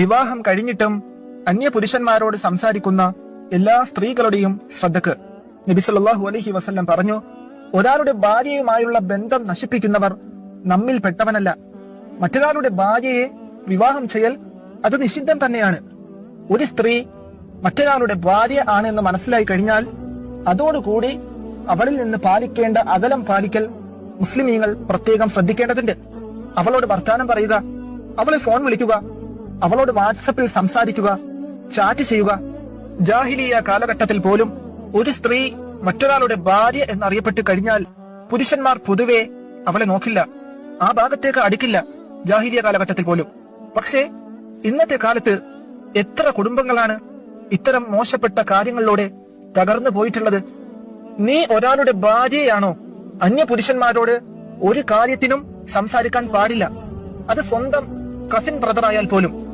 വിവാഹം കഴിഞ്ഞിട്ടും അന്യ പുരുഷന്മാരോട് സംസാരിക്കുന്ന എല്ലാ സ്ത്രീകളുടെയും ശ്രദ്ധക്ക് നബിസല്ലാഹു അലഹി വസ്ല്ലം പറഞ്ഞു ഒരാളുടെ ഭാര്യയുമായുള്ള ബന്ധം നശിപ്പിക്കുന്നവർ നമ്മിൽ പെട്ടവനല്ല. മറ്റൊരാളുടെ ഭാര്യയെ വിവാഹം ചെയ്യൽ അത് നിഷിദ്ധം തന്നെയാണ്. ഒരു സ്ത്രീ മറ്റൊരാളുടെ ഭാര്യ ആണ് എന്ന് മനസ്സിലായി കഴിഞ്ഞാൽ അതോടുകൂടി അവളിൽ നിന്ന് പാലിക്കേണ്ട അകലം പാലിക്കൽ മുസ്ലിമീങ്ങൾ പ്രത്യേകം ശ്രദ്ധിക്കേണ്ടതുണ്ട്. അവളോട് വർത്താനം പറയുക അവളെ ഫോൺ വിളിക്കുക അവളോട് വാട്സപ്പിൽ സംസാരിക്കുക ചാറ്റ് ചെയ്യുക. ജാഹിലിയ കാലഘട്ടത്തിൽ പോലും ഒരു സ്ത്രീ മറ്റൊരാളുടെ ഭാര്യ എന്നറിയപ്പെട്ട് കഴിഞ്ഞാൽ പുരുഷന്മാർ പൊതുവെ അവളെ നോക്കില്ല. ആ ഭാഗത്തേക്ക് അടുക്കില്ല ജാഹിലിയ കാലഘട്ടത്തിൽ പോലും. പക്ഷേ ഇന്നത്തെ കാലത്ത് എത്ര കുടുംബങ്ങളാണ് ഇത്തരം മോശപ്പെട്ട കാര്യങ്ങളിലൂടെ തകർന്നു പോയിട്ടുള്ളത്? നീ ഒരാളുടെ ഭാര്യയാണോ? അന്യ പുരുഷന്മാരോട് ഒരു കാര്യത്തിനും സംസാരിക്കാൻ പാടില്ല. അത് സ്വന്തം കസിൻ ബ്രദർ ആയാൽ പോലും.